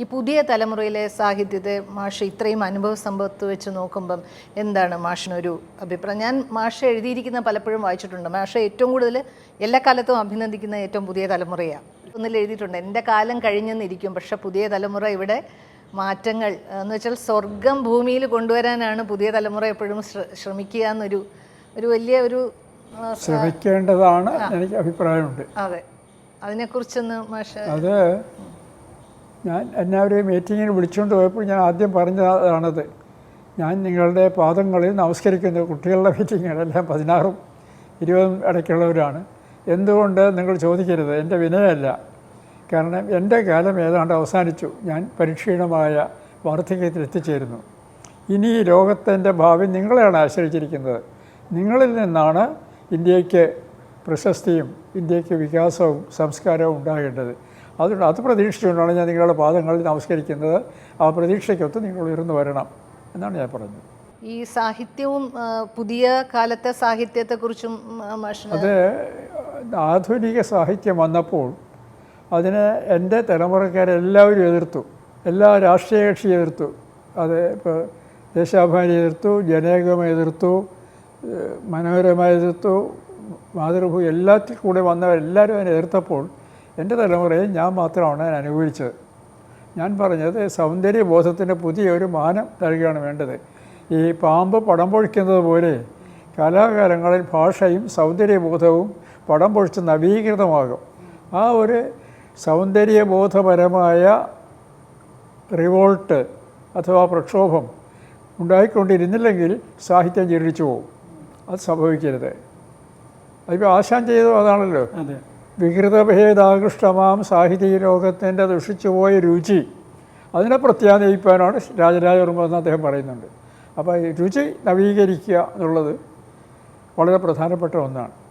ഈ പുതിയ തലമുറയിലെ സാഹിത്യത്തെ മാഷ് ഇത്രയും അനുഭവ സമ്പത്ത് വെച്ച് നോക്കുമ്പം എന്താണ് മാഷിനൊരു അഭിപ്രായം? ഞാൻ മാഷ് എഴുതിയിരിക്കുന്ന പലപ്പോഴും വായിച്ചിട്ടുണ്ട്. മാഷ് ഏറ്റവും കൂടുതൽ എല്ലാ കാലത്തും അഭിനന്ദിക്കുന്ന ഏറ്റവും പുതിയ തലമുറയാണ് ഒന്നിൽ എഴുതിയിട്ടുണ്ട്. എന്റെ കാലം കഴിഞ്ഞെന്നിരിക്കും. പക്ഷേ പുതിയ തലമുറ ഇവിടെ മാറ്റങ്ങൾ എന്ന് വെച്ചാൽ സ്വർഗം ഭൂമിയിൽ കൊണ്ടുവരാനാണ് പുതിയ തലമുറ എപ്പോഴും ശ്രമിക്കുക എന്നൊരു ഒരു വലിയ ഒരു ശ്രമിക്കേണ്ടതാണ് എനിക്ക് അഭിപ്രായമുണ്ട്. അതെ. അതിനെക്കുറിച്ചൊന്ന് മാഷ് അത് ഞാൻ ഒരു മീറ്റിങ്ങിന് വിളിച്ചുകൊണ്ട് പോയപ്പോൾ ഞാൻ ആദ്യം പറഞ്ഞതാണത്. ഞാൻ നിങ്ങളുടെ പാദങ്ങളിൽ നമസ്കരിക്കുന്നു. കുട്ടികളുടെ മീറ്റിങ്ങുകളെല്ലാം പതിനാറും ഇരുപതും ഇടയ്ക്കുള്ളവരാണ്. എന്തുകൊണ്ട് നിങ്ങൾ ചോദിക്കരുത്? എന്റെ വിനയല്ല കാരണം എന്റെ കാലം ഏതാണ്ട് അവസാനിച്ചു. ഞാൻ പരിക്ഷീണമായ വാർദ്ധക്യത്തിൽ എത്തിച്ചേരുന്നു. ഇനി ഈ ലോകത്തിന്റെ ഭാവി നിങ്ങളെയാണ് ആശ്രയിച്ചിരിക്കുന്നത്. നിങ്ങളിൽ നിന്നാണ് ഇന്ത്യയ്ക്ക് പ്രശസ്തിയും ഇന്ത്യയ്ക്ക് വികാസവും സംസ്കാരവും ഉണ്ടാകേണ്ടത്. അതുകൊണ്ട് അത് പ്രതീക്ഷിച്ചുകൊണ്ടാണ് ഞാൻ നിങ്ങളുടെ പാദങ്ങളിൽ നമസ്കരിക്കുന്നത്. ആ പ്രതീക്ഷയ്ക്കൊത്ത് നിങ്ങൾ ഉയർന്നു വരണം എന്നാണ് ഞാൻ പറഞ്ഞത്. ഈ സാഹിത്യവും പുതിയ കാലത്തെ സാഹിത്യത്തെക്കുറിച്ചും അത് ആധുനിക സാഹിത്യം വന്നപ്പോൾ അതിനെ എന്റെ തലമുറക്കാരെല്ലാവരും എതിർത്തു. എല്ലാ രാഷ്ട്രീയ കക്ഷി എതിർത്തു. അത് ഇപ്പോൾ ദേശാഭിമാനി എതിർത്തു ജനേകം എതിർത്തു മനോഹരമായി മനോരമ എതിർത്തു മാതൃഭൂമി എല്ലാത്തിൽ കൂടെ വന്നവരെല്ലാവരും അതിനെ എതിർത്തപ്പോൾ എന്റെ തലമുറയെ ഞാൻ മാത്രമാണ് അനുഭവിച്ചത്. ഞാൻ പറഞ്ഞത് സൗന്ദര്യബോധത്തിന്റെ പുതിയൊരു മാനം നൽകുകയാണ് വേണ്ടത്. ഈ പാമ്പ് പടം പൊഴിക്കുന്നത് പോലെ കലാകാലങ്ങളിൽ ഭാഷയും സൗന്ദര്യബോധവും പടം പൊഴിച്ച് നവീകൃതമാകും. ആ ഒരു സൗന്ദര്യബോധപരമായ റിവോൾട്ട് അഥവാ പ്രക്ഷോഭം ഉണ്ടായിക്കൊണ്ടിരുന്നില്ലെങ്കിൽ സാഹിത്യം ജീർണിച്ചു പോകും. അത് സംഭവിക്കരുത്. അതിപ്പോൾ ആശാൻ ചെയ്തു അതാണല്ലോ. അതെ. വികൃതഭേദാകൃഷ്ടമാം സാഹിത്യ ലോകത്തിന്റെ ദുഷിച്ചുപോയ രുചി. അതിനെ പ്രത്യാനയിപ്പാനാണ് രാജരാജവർമ്മ അദ്ദേഹം പറയുന്നുണ്ട്. അപ്പോൾ രുചി നവീകരിക്കുക എന്നുള്ളത് വളരെ പ്രധാനപ്പെട്ട ഒന്നാണ്.